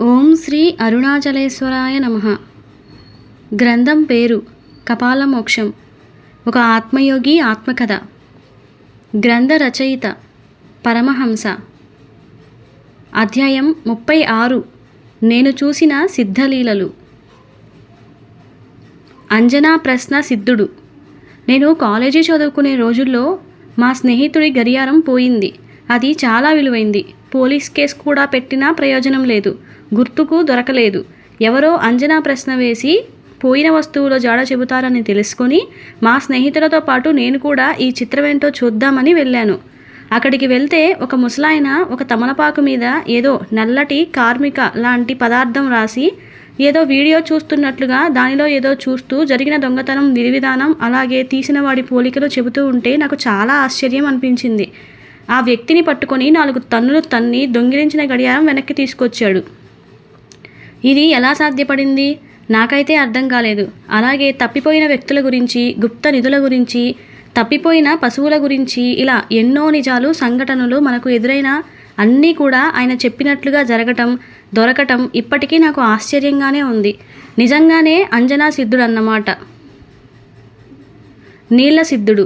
ఓం శ్రీ అరుణాచలేశ్వరాయ నమ. గ్రంథం పేరు కపాల మోక్షం ఒక ఆత్మయోగి ఆత్మకథ. గ్రంథ రచయిత పరమహంస. అధ్యాయం ముప్పై ఆరు. నేను చూసిన సిద్ధలీలలు. అంజనా ప్రశ్న సిద్ధుడు. నేను కాలేజీ చదువుకునే రోజుల్లో మా స్నేహితుడి గడియారం పోయింది. అది చాలా విలువైంది. పోలీస్ కేసు కూడా పెట్టినా ప్రయోజనం లేదు. గుర్తుకు దొరకలేదు. ఎవరో అంజనా ప్రశ్న వేసి పోయిన వస్తువులో జాడ చెబుతారని తెలుసుకొని మా స్నేహితులతో పాటు నేను కూడా ఈ చిత్రమేంటో చూద్దామని వెళ్ళాను. అక్కడికి వెళ్తే ఒక ముసలాయన ఒక తమలపాకు మీద ఏదో నల్లటి కార్మిక లాంటి పదార్థం రాసి ఏదో వీడియో చూస్తున్నట్లుగా దానిలో ఏదో చూస్తూ జరిగిన దొంగతనం విధివిధానం అలాగే తీసిన వాడి పోలికలు చెబుతూ ఉంటే నాకు చాలా ఆశ్చర్యం అనిపించింది. ఆ వ్యక్తిని పట్టుకొని నాలుగు తన్నులు తన్ని దొంగిలించిన గడియారం వెనక్కి తీసుకొచ్చాడు. ఇది ఎలా సాధ్యపడింది? నాకైతే అర్థం కాలేదు. అలాగే తప్పిపోయిన వ్యక్తుల గురించి గుప్త నిధుల గురించి తప్పిపోయిన పశువుల గురించి ఇలా ఎన్నో నిజాలు సంఘటనలు మనకు ఎదురైన అన్నీ కూడా ఆయన చెప్పినట్లుగా జరగటం దొరకటం ఇప్పటికీ నాకు ఆశ్చర్యంగానే ఉంది. నిజంగానే అంజనా సిద్ధుడు అన్నమాట నీళ్ళ సిద్ధుడు.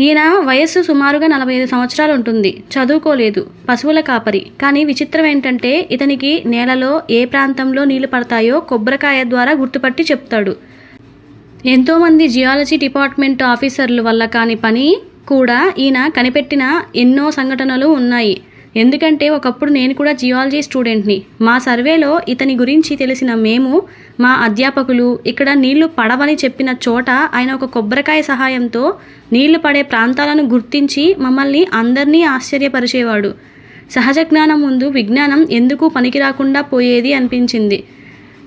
ఈయన వయస్సు సుమారుగా నలభై ఐదు సంవత్సరాలు ఉంటుంది. చదువుకోలేదు. పశువుల కాపరి. కానీ విచిత్రం ఏంటంటే ఇతనికి నేలలో ఏ ప్రాంతంలో నీళ్ళు పడతాయో కొబ్బరికాయ ద్వారా గుర్తుపట్టి చెప్తాడు. ఎంతోమంది జియాలజీ డిపార్ట్మెంట్ ఆఫీసర్ల వల్ల కాని పని కూడా ఈయన కనిపెట్టిన ఎన్నో సంఘటనలు ఉన్నాయి. ఎందుకంటే ఒకప్పుడు నేను కూడా జియాలజీ స్టూడెంట్ని. మా సర్వేలో ఇతని గురించి తెలిసిన మేము మా అధ్యాపకులు ఇక్కడ నీళ్ళు పడవని చెప్పిన చోట ఆయన ఒక కొబ్బరికాయ సహాయంతో నీళ్ళు పడే ప్రాంతాలను గుర్తించి మమ్మల్ని అందరినీ ఆశ్చర్యపరిచేవాడు. సహజ జ్ఞానం ముందు విజ్ఞానం ఎందుకు పనికి రాకుండా పోయేది అనిపించింది.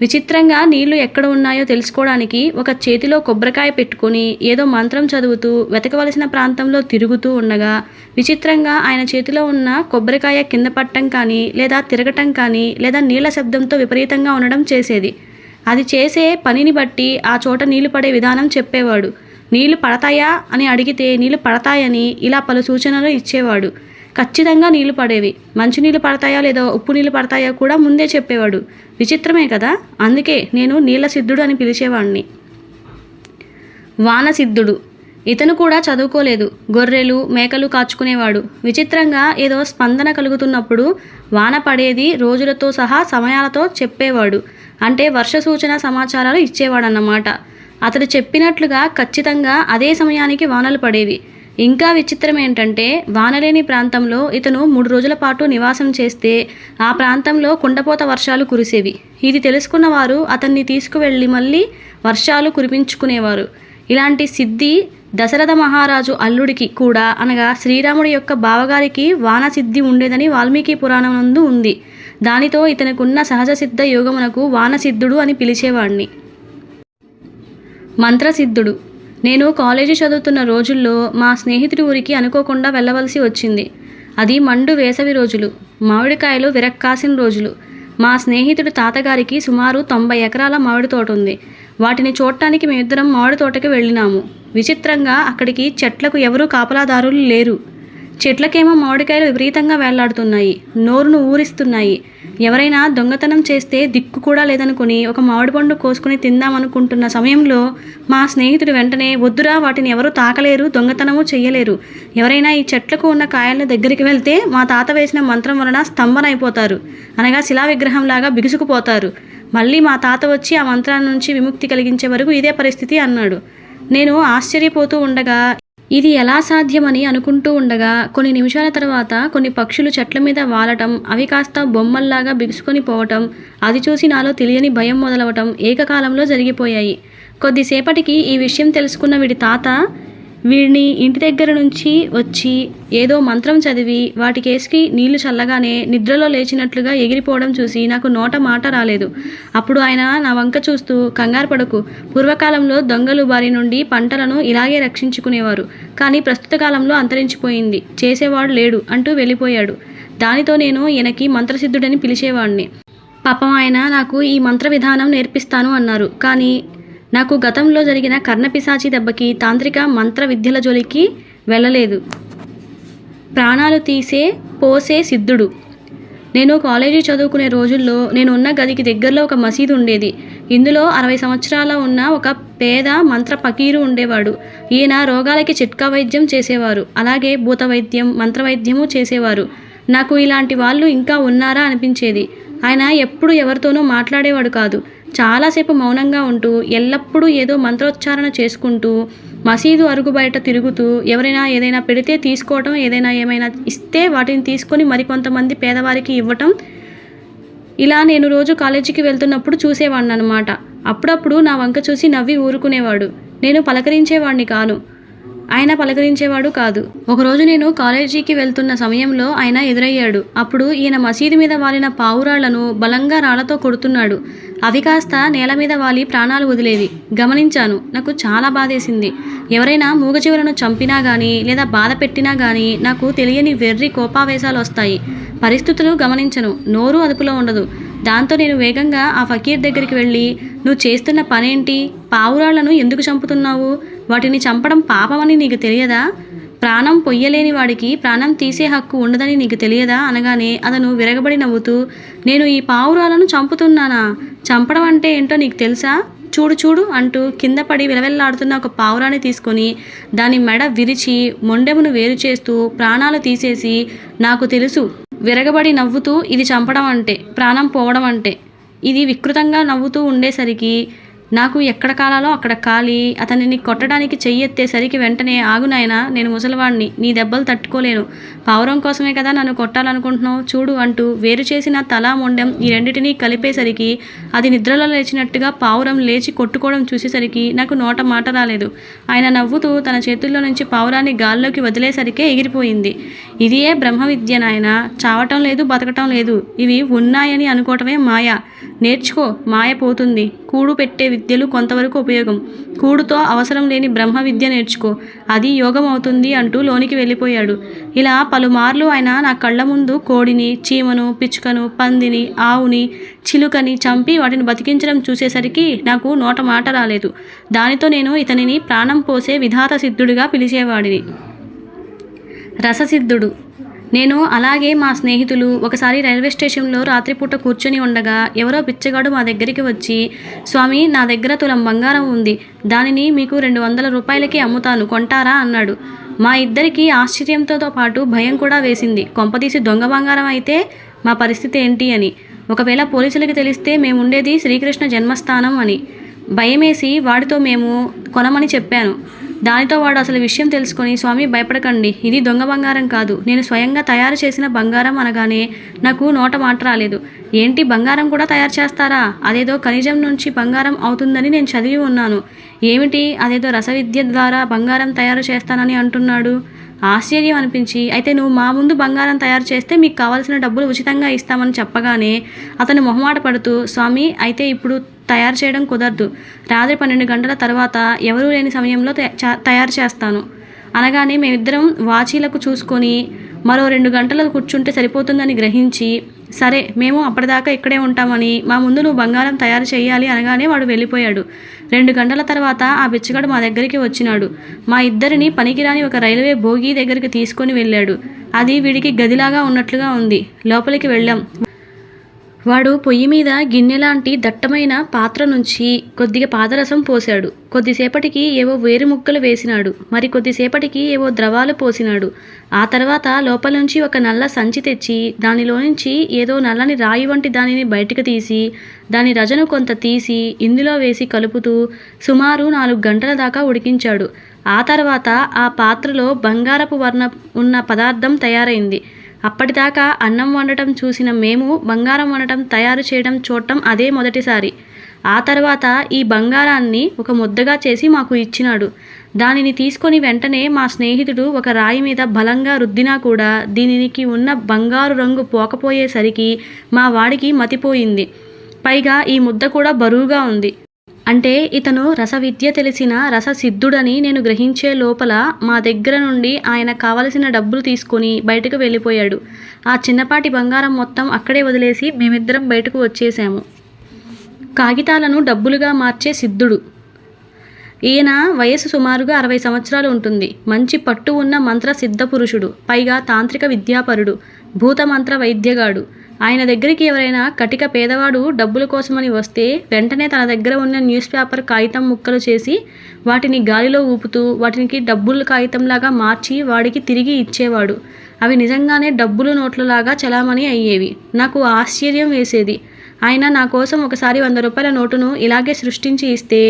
విచిత్రంగా నీళ్ళు ఎక్కడ ఉన్నాయో తెలుసుకోవడానికి ఒక చేతిలో కొబ్బరికాయ పెట్టుకొని ఏదో మంత్రం చదువుతూ వెతకవలసిన ప్రాంతంలో తిరుగుతూ ఉండగా విచిత్రంగా ఆయన చేతిలో ఉన్న కొబ్బరికాయ కింద పట్టడం కానీ లేదా తిరగటం కానీ లేదా నీళ్ళ శబ్దంతో విపరీతంగా ఉండడం చేసేది. అది చేసే పనిని బట్టి ఆ చోట నీళ్ళు పడే విధానం చెప్పేవాడు. నీళ్ళు పడతాయా అని అడిగితే నీళ్ళు పడతాయని ఇలా పలు సూచనలు ఇచ్చేవాడు. ఖచ్చితంగా నీళ్ళు పడేవి. మంచినీళ్ళు పడతాయా లేదా ఉప్పు నీళ్ళు పడతాయా కూడా ముందే చెప్పేవాడు. విచిత్రమే కదా? అందుకే నేను నీళ్ళ సిద్ధుడు అని పిలిచేవాడిని వానసిద్ధుడు. ఇతను కూడా చదువుకోలేదు. గొర్రెలు మేకలు కాచుకునేవాడు. విచిత్రంగా ఏదో స్పందన కలుగుతున్నప్పుడు వాన పడేది రోజులతో సహా సమయాలతో చెప్పేవాడు. అంటే వర్ష సూచన సమాచారాలు ఇచ్చేవాడన్నమాట. అతడు చెప్పినట్లుగా ఖచ్చితంగా అదే సమయానికి వానలు పడేవి. ఇంకా విచిత్రం ఏంటంటే వానలేని ప్రాంతంలో ఇతను మూడు రోజుల పాటు నివాసం చేస్తే ఆ ప్రాంతంలో కుండపోత వర్షాలు కురిసేవి. ఇది తెలుసుకున్న వారు అతన్ని తీసుకువెళ్ళి మళ్ళీ వర్షాలు కురిపించుకునేవారు. ఇలాంటి సిద్ధి దశరథ మహారాజు అల్లుడికి కూడా అనగా శ్రీరాముడి యొక్క బావగారికి వాన సిద్ధి ఉండేదని వాల్మీకి పురాణం నందు ఉంది. దానితో ఇతనికున్న సహజ సిద్ధ యోగమునకు వానసిద్ధుడు అని పిలిచేవాడిని మంత్రసిద్ధుడు. నేను కాలేజీ చదువుతున్న రోజుల్లో మా స్నేహితుడి ఊరికి అనుకోకుండా వెళ్ళవలసి వచ్చింది. అది మండు వేసవి రోజులు మామిడికాయలు విరక్కాసిన రోజులు. మా స్నేహితుడు తాతగారికి సుమారు తొంభై ఎకరాల మామిడి తోట ఉంది. వాటిని చూడటానికి మేమిద్దరం మామిడి తోటకి వెళ్ళినాము. విచిత్రంగా అక్కడికి చెట్లకు ఎవరూ కాపలాదారులు లేరు. చెట్లకేమో మామిడికాయలు విపరీతంగా వేలాడుతున్నాయి నోరును ఊరిస్తున్నాయి. ఎవరైనా దొంగతనం చేస్తే దిక్కు కూడా లేదనుకుని ఒక మామిడి పండు కోసుకుని తిందామనుకుంటున్న సమయంలో మా స్నేహితుడు వెంటనే వద్దురా వాటిని ఎవరు తాకలేరు దొంగతనము చేయలేరు ఎవరైనా ఈ చెట్లకు ఉన్న కాయల దగ్గరికి వెళ్తే మా తాత వేసిన మంత్రం వలన స్తంభనైపోతారు. అనగా శిలా విగ్రహంలాగా బిగుసుకుపోతారు. మళ్ళీ మా తాత వచ్చి ఆ మంత్రాల నుంచి విముక్తి కలిగించే వరకు ఇదే పరిస్థితి అన్నాడు. నేను ఆశ్చర్యపోతూ ఉండగా ఇది ఎలా సాధ్యమని అనుకుంటూ ఉండగా కొన్ని నిమిషాల తర్వాత కొన్ని పక్షులు చెట్ల మీద వాలటం అవి కాస్త బొమ్మల్లాగా బిగుసుకొని పోవటం అది చూసి నాలో తెలియని భయం మొదలవటం ఏకకాలంలో జరిగిపోయాయి. కొద్దిసేపటికి ఈ విషయం తెలుసుకున్న వీడి తాత వీడిని ఇంటి దగ్గర నుంచి వచ్చి ఏదో మంత్రం చదివి వాటి కేసుకి నీళ్ళు చల్లగానే నిద్రలో లేచినట్లుగా ఎగిరిపోవడం చూసి నాకు నోట మాట రాలేదు. అప్పుడు ఆయన నా వంక చూస్తూ కంగారు పడకు. పూర్వకాలంలో దొంగలు బారి నుండి పంటలను ఇలాగే రక్షించుకునేవారు. కానీ ప్రస్తుత కాలంలో అంతరించిపోయింది. చేసేవాడు లేడు అంటూ వెళ్ళిపోయాడు. దానితో నేను ఈయనకి మంత్రసిద్ధుడని పిలిచేవాడిని. పాపం ఆయన నాకు ఈ మంత్ర విధానం నేర్పిస్తాను అన్నారు. కానీ నాకు గతంలో జరిగిన కర్ణపిశాచి దెబ్బకి తాంత్రిక మంత్ర విద్యల జోలికి వెళ్ళలేదు. ప్రాణాలు తీసే పోసే సిద్ధుడు. నేను కాలేజీ చదువుకునే రోజుల్లో నేను ఉన్న గదికి దగ్గరలో ఒక మసీదు ఉండేది. ఇందులో అరవై సంవత్సరాల ఉన్న ఒక పేద మంత్ర పకీరు ఉండేవాడు. ఈయన రోగాలకి చిట్కా వైద్యం చేసేవారు. అలాగే భూత వైద్యం మంత్ర వైద్యము చేసేవారు. నాకు ఇలాంటి వాళ్ళు ఇంకా ఉన్నారా అనిపించేది. ఆయన ఎప్పుడు ఎవరితోనూ మాట్లాడేవాడు కాదు. చాలాసేపు మౌనంగా ఉంటూ ఎల్లప్పుడూ ఏదో మంత్రోచ్చారణ చేసుకుంటూ మసీదు అరుగు బయట తిరుగుతూ ఎవరైనా ఏదైనా పెడితే తీసుకోవటం ఏదైనా ఏమైనా ఇస్తే వాటిని తీసుకొని మరికొంతమంది పేదవారికి ఇవ్వటం. ఇలా నేను రోజు కాలేజీకి వెళ్తున్నప్పుడు చూసేవాడిని అనమాట అప్పుడప్పుడు నా వంక చూసి నవ్వి ఊరుకునేవాడు. నేను పలకరించేవాడిని కాను. ఆయన పలకరించేవాడు కాదు. ఒకరోజు నేను కాలేజీకి వెళ్తున్న సమయంలో ఆయన ఎదురయ్యాడు. అప్పుడు ఈయన మసీదు మీద వాలిన పావురాళ్ళను బలంగా రాళ్ళతో కొడుతున్నాడు. అవి కాస్త నేల మీద వాలి ప్రాణాలు వదిలేవి. గమనించాను నాకు చాలా బాధేసింది. ఎవరైనా మూగజీవులను చంపినా కానీ లేదా బాధ పెట్టినా కానీ నాకు తెలియని వెర్రి కోపావేశాలు వస్తాయి. పరిస్థితులు గమనించను. నోరు అదుపులో ఉండదు. దాంతో నేను వేగంగా ఆ ఫకీర్ దగ్గరికి వెళ్ళి నువ్వు చేస్తున్న పనేంటి? పావురాళ్ళను ఎందుకు చంపుతున్నావు? వాటిని చంపడం పాపమని నీకు తెలియదా? ప్రాణం పొయ్యలేని వాడికి ప్రాణం తీసే హక్కు ఉండదని నీకు తెలియదా? అనగానే అతను విరగబడి నవ్వుతూ నేను ఈ పావురాలను చంపుతున్నానా? చంపడం అంటే ఏంటో నీకు తెలుసా? చూడు చూడు అంటూ కింద పడి విలవెల్లాడుతున్న ఒక పావురాన్ని తీసుకొని దాని మెడ విరిచి మొండెమును వేరు చేస్తూ ప్రాణాలు తీసేసి నాకు తెలుసు విరగబడి నవ్వుతూ ఇది చంపడం అంటే ప్రాణం పోవడం అంటే. ఇది వికృతంగా నవ్వుతూ ఉండేసరికి నాకు ఎక్కడ కాలాలో అక్కడ కాలి అతనిని కొట్టడానికి చెయ్యెత్తేసరికి వెంటనే ఆగునాయనా నేను ముసలివాడిని నీ దెబ్బలు తట్టుకోలేను. పావురం కోసమే కదా నన్ను కొట్టాలనుకుంటున్నావు? చూడు అంటూ వేరు చేసిన తల మొండెం ఈ రెండింటినీ కలిపేసరికి అది నిద్రలో లేచినట్టుగా పావురం లేచి కొట్టుకోవడం చూసేసరికి నాకు నోట మాట రాలేదు. ఆయన నవ్వుతూ తన చేతుల్లో నుంచి పావురాన్ని గాల్లోకి వదిలేసరికే ఎగిరిపోయింది. ఇదియే బ్రహ్మ విద్య నాయన చావటం లేదు బతకటం లేదు. ఇవి ఉన్నాయని అనుకోవటమే మాయ. నేర్చుకో మాయ పోతుంది. కూడు పెట్టే విద్యలు కొంతవరకు ఉపయోగం. కూడుతో అవసరం లేని బ్రహ్మ విద్య నేర్చుకో. అది యోగం అవుతుంది అంటూ లోనికి వెళ్ళిపోయాడు. ఇలా పలుమార్లు ఆయన నా కళ్ళ ముందు కోడిని చీమను పిచ్చుకను పందిని ఆవుని చిలుకని చంపి వాటిని బతికించడం చూసేసరికి నాకు నోట మాట రాలేదు. దానితో నేను ఇతనిని ప్రాణం పోసే విధాత సిద్ధుడిగా పిలిచేవాడిని. రససిద్ధుడు. నేను అలాగే మా స్నేహితులు ఒకసారి రైల్వే స్టేషన్లో రాత్రిపూట కూర్చొని ఉండగా ఎవరో పిచ్చగాడు మా దగ్గరికి వచ్చి స్వామి నా దగ్గర తులం బంగారం ఉంది. దానిని మీకు రెండు వందల రూపాయలకి అమ్ముతాను. కొంటారా? అన్నాడు. మా ఇద్దరికి ఆశ్చర్యంతో పాటు భయం కూడా వేసింది. కొంపదీసి దొంగ బంగారం అయితే మా పరిస్థితి ఏంటి అని. ఒకవేళ పోలీసులకి తెలిస్తే మేముండేది శ్రీకృష్ణ జన్మస్థానం అని. భయమేసి వాడితో మేము కొనమని చెప్పాను. దానితో వాడు అసలు విషయం తెలుసుకొని స్వామి భయపడకండి. ఇది దొంగ బంగారం కాదు. నేను స్వయంగా తయారు చేసిన బంగారం అనగానే నాకు నోట మాట రాలేదు. ఏంటి? బంగారం కూడా తయారు చేస్తారా? అదేదో ఖనిజం నుంచి బంగారం అవుతుందని నేను చదివి ఉన్నాను. ఏమిటి? అదేదో రసవిద్య ద్వారా బంగారం తయారు చేస్తానని అంటున్నాడు. ఆశ్చర్యం అనిపించి అయితే నువ్వు మా ముందు బంగారం తయారు చేస్తే మీకు కావాల్సిన డబ్బులు ఉచితంగా ఇస్తామని చెప్పగానే అతను మొహమాట పడుతూ స్వామి అయితే ఇప్పుడు తయారు చేయడం కుదరదు. రాత్రి పన్నెండు గంటల తర్వాత ఎవరూ లేని సమయంలో చా- తయారు చేస్తాను. అనగానే మేమిద్దరం వాచీలకు చూసుకొని మరో రెండు గంటలు కూర్చుంటే సరిపోతుందని గ్రహించి సరే మేము అప్పటిదాకా ఇక్కడే ఉంటామని మా ముందు నువ్వు బంగారం తయారు చేయాలి అనగానే వాడు వెళ్ళిపోయాడు. రెండు గంటల తర్వాత ఆ బిచ్చగాడు మా దగ్గరికి వచ్చినాడు. మా ఇద్దరిని పనికిరాని ఒక రైల్వే భోగి దగ్గరికి తీసుకొని వెళ్ళాడు. అది వీడికి గదిలాగా ఉన్నట్లుగా ఉంది. లోపలికి వెళ్ళాం. వాడు పొయ్యి మీద గిన్నెలాంటి దట్టమైన పాత్ర నుంచి కొద్దిగా పాదరసం పోశాడు. కొద్దిసేపటికి ఏవో వేరు ముక్కలు వేసినాడు. మరి కొద్దిసేపటికి ఏవో ద్రవాలు పోసినాడు. ఆ తర్వాత లోపల నుంచి ఒక నల్ల సంచి తెచ్చి దానిలో నుంచి ఏదో నల్లని రాయి వంటి దానిని బయటకు తీసి దాని రజను కొంత తీసి ఇందులో వేసి కలుపుతూ సుమారు నాలుగు గంటల దాకా ఉడికించాడు. ఆ తర్వాత ఆ పాత్రలో బంగారపు వర్ణ ఉన్న పదార్థం తయారైంది. అప్పటిదాకా అన్నం వండటం చూసిన మేము బంగారం వండటం తయారు చేయడం చూడటం అదే మొదటిసారి. ఆ తర్వాత ఈ బంగారాన్ని ఒక ముద్దగా చేసి మాకు ఇచ్చినాడు. దానిని తీసుకొని వెంటనే మా స్నేహితుడు ఒక రాయి మీద బలంగా రుద్దినా కూడా దీనికి ఉన్న బంగారు రంగు పోకపోయేసరికి మా వాడికి మతిపోయింది. పైగా ఈ ముద్ద కూడా బరువుగా ఉంది. అంటే ఇతను రసవిద్య తెలిసిన రససిద్ధుడని నేను గ్రహించే లోపల మా దగ్గర నుండి ఆయన కావలసిన డబ్బులు తీసుకొని బయటకు వెళ్ళిపోయాడు. ఆ చిన్నపాటి బంగారం మొత్తం అక్కడే వదిలేసి మేమిద్దరం బయటకు వచ్చేసాము కాగితాలను డబ్బులుగా మార్చే సిద్ధుడు. ఈయన వయసు సుమారుగా అరవై సంవత్సరాలు ఉంటుంది. మంచి పట్టు ఉన్న మంత్ర సిద్ధ పురుషుడు పైగా తాంత్రిక విద్యాపరుడు భూతమంత్ర వైద్యగాడు. ఆయన దగ్గరికి ఎవరైనా కటిక పేదవాడు డబ్బుల కోసమని వస్తే వెంటనే తన దగ్గర ఉన్న న్యూస్ పేపర్ కాగితం ముక్కలు చేసి వాటిని గాలిలో ఊపుతూ వాటికి డబ్బుల కాగితంలాగా మార్చి వాడికి తిరిగి ఇచ్చేవాడు. అవి నిజంగానే డబ్బులు నోట్లలాగా చలామణి అయ్యేవి. నాకు ఆశ్చర్యం వేసేది. ఆయన నా కోసం ఒకసారి వంద రూపాయల నోటును ఇలాగే సృష్టించి ఇస్తే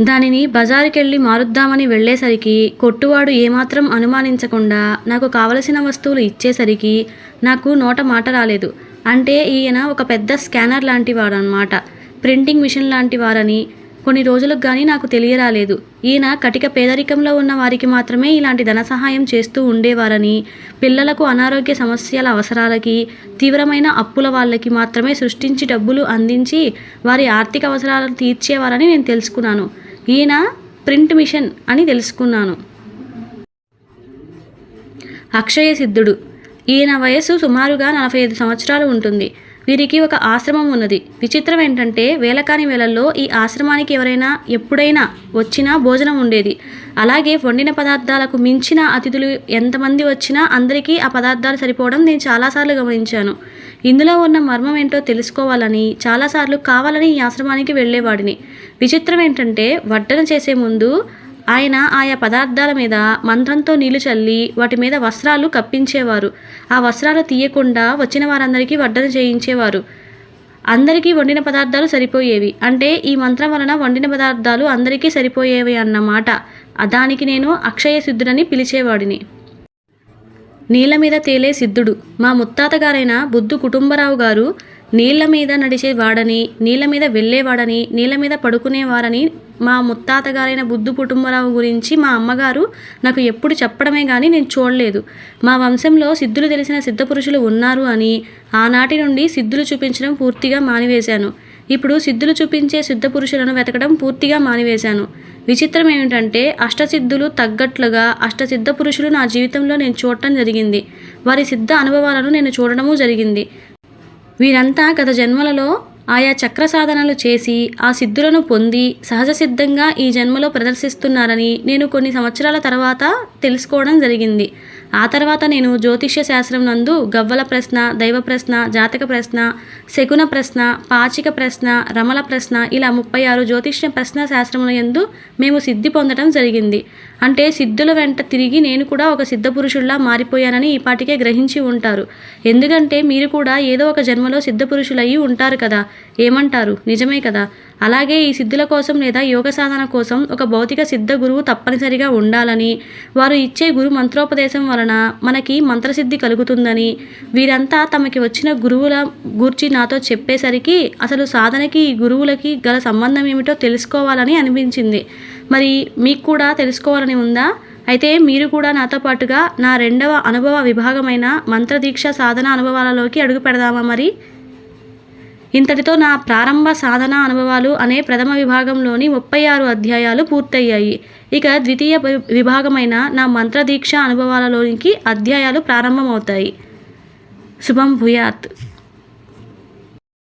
దానిని బజారుకెళ్ళి మారుద్దామని వెళ్ళేసరికి కొట్టువాడు ఏమాత్రం అనుమానించకుండా నాకు కావలసిన వస్తువులు ఇచ్చేసరికి నాకు నోట మాట రాలేదు. అంటే ఈయన ఒక పెద్ద స్కానర్ లాంటి వాడనమాట ప్రింటింగ్ మిషన్ లాంటి వారని కొన్ని రోజులకు కానీ నాకు తెలియరాలేదు. ఈయన కటిక పేదరికంలో ఉన్న వారికి మాత్రమే ఇలాంటి ధన సహాయం చేస్తూ ఉండేవారని. పిల్లలకు అనారోగ్య సమస్యల అవసరాలకి తీవ్రమైన అప్పుల వాళ్ళకి మాత్రమే సృష్టించి డబ్బులు అందించి వారి ఆర్థిక అవసరాలను తీర్చేవారని నేను తెలుసుకున్నాను. ఈయన ప్రింట్ మిషన్ అని తెలుసుకున్నాను. అక్షయ సిద్ధుడు. ఈయన వయస్సు సుమారుగా నలభై ఐదు సంవత్సరాలు ఉంటుంది. వీరికి ఒక ఆశ్రమం ఉన్నది. విచిత్రం ఏంటంటే వేలకాని వేళల్లో ఈ ఆశ్రమానికి ఎవరైనా ఎప్పుడైనా వచ్చినా భోజనం ఉండేది. అలాగే వండిన పదార్థాలకు మించిన అతిథులు ఎంతమంది వచ్చినా అందరికీ ఆ పదార్థాలు సరిపోవడం నేను చాలాసార్లు గమనించాను. ఇందులో ఉన్న మర్మం ఏంటో తెలుసుకోవాలని చాలాసార్లు కావాలని ఈ ఆశ్రమానికి వెళ్ళేవాడిని. విచిత్రం ఏంటంటే వడ్డన చేసే ముందు ఆయన ఆయా పదార్థాల మీద మంత్రంతో నీళ్ళు చల్లి వాటి మీద వస్త్రాలు కప్పించేవారు. ఆ వస్త్రాలు తీయకుండా వచ్చిన వారందరికీ వడ్డన చేయించేవారు. అందరికీ వండిన పదార్థాలు సరిపోయేవి. అంటే ఈ మంత్రం వలన వండిన పదార్థాలు అందరికీ సరిపోయేవి అన్నమాట దానికి నేను అక్షయ సిద్ధుడని పిలిచేవాడిని. నీళ్ళ మీద తేలే సిద్ధుడు. మా ముత్తాత గారైన బుద్ధు కుటుంబరావు గారు నీళ్ళ మీద నడిచేవాడని నీళ్ళ మీద వెళ్ళేవాడని నీళ్ళ మీద పడుకునేవారని మా ముత్తాత గారైన బుద్ధు కుటుంబరావు గురించి మా అమ్మగారు నాకు ఎప్పుడు చెప్పడమే కానీ నేను చూడలేదు. మా వంశంలో సిద్ధులు తెలిసిన సిద్ధపురుషులు ఉన్నారు అని ఆనాటి నుండి సిద్ధులు చూపించడం పూర్తిగా మానివేశాను. ఇప్పుడు సిద్ధులు చూపించే సిద్ధపురుషులను వెతకడం పూర్తిగా మానివేశాను. విచిత్రం ఏమిటంటే అష్టసిద్ధులు తగ్గట్లుగా అష్టసిద్ధ పురుషులు నా జీవితంలో నేను చూడటం జరిగింది. వారి సిద్ధ అనుభవాలను నేను చూడడము జరిగింది. వీరంతా గత జన్మలలో ఆయా చక్ర సాధనలు చేసి ఆ సిద్ధులను పొంది సహజ సిద్ధంగా ఈ జన్మలో ప్రదర్శిస్తున్నారని నేను కొన్ని సంవత్సరాల తర్వాత తెలుసుకోవడం జరిగింది. ఆ తర్వాత నేను జ్యోతిష్య శాస్త్రం నందు గవ్వల ప్రశ్న దైవ ప్రశ్న జాతక ప్రశ్న శకున ప్రశ్న పాచిక ప్రశ్న రమల ప్రశ్న ఇలా ముప్పై ఆరు జ్యోతిష్య ప్రశ్న శాస్త్రముల ఎందు మేము సిద్ధి పొందడం జరిగింది. అంటే సిద్ధుల వెంట తిరిగి నేను కూడా ఒక సిద్ధ పురుషుల్లా మారిపోయానని ఈ పాటికే గ్రహించి ఉంటారు. ఎందుకంటే మీరు కూడా ఏదో ఒక జన్మలో సిద్ధ పురుషులయ్యి ఉంటారు కదా. ఏమంటారు? నిజమే కదా. అలాగే ఈ సిద్ధుల కోసం లేదా యోగ సాధన కోసం ఒక భౌతిక సిద్ధ గురువు తప్పనిసరిగా ఉండాలని వారు ఇచ్చే గురు మంత్రోపదేశం వలన మనకి మంత్రసిద్ధి కలుగుతుందని వీరంతా తమకి వచ్చిన గురువుల గూర్చి నాతో చెప్పేసరికి అసలు సాధనకి ఈ గురువులకి గల సంబంధం ఏమిటో తెలుసుకోవాలని అనిపించింది. మరి మీకు కూడా తెలుసుకోవాలని ఉందా? అయితే మీరు కూడా నాతో పాటుగా నా రెండవ అనుభవ విభాగమైన మంత్రదీక్ష సాధన అనుభవాలలోకి అడుగు పెడదామా మరి? ఇంతటితో నా ప్రారంభ సాధన అనుభవాలు అనే ప్రథమ విభాగంలోని ముప్పై ఆరు అధ్యాయాలు పూర్తయ్యాయి. ఇక ద్వితీయ విభాగమైన నా మంత్రదీక్ష అనుభవాలలోనికి అధ్యాయాలు ప్రారంభమవుతాయి. శుభం భూయాత్.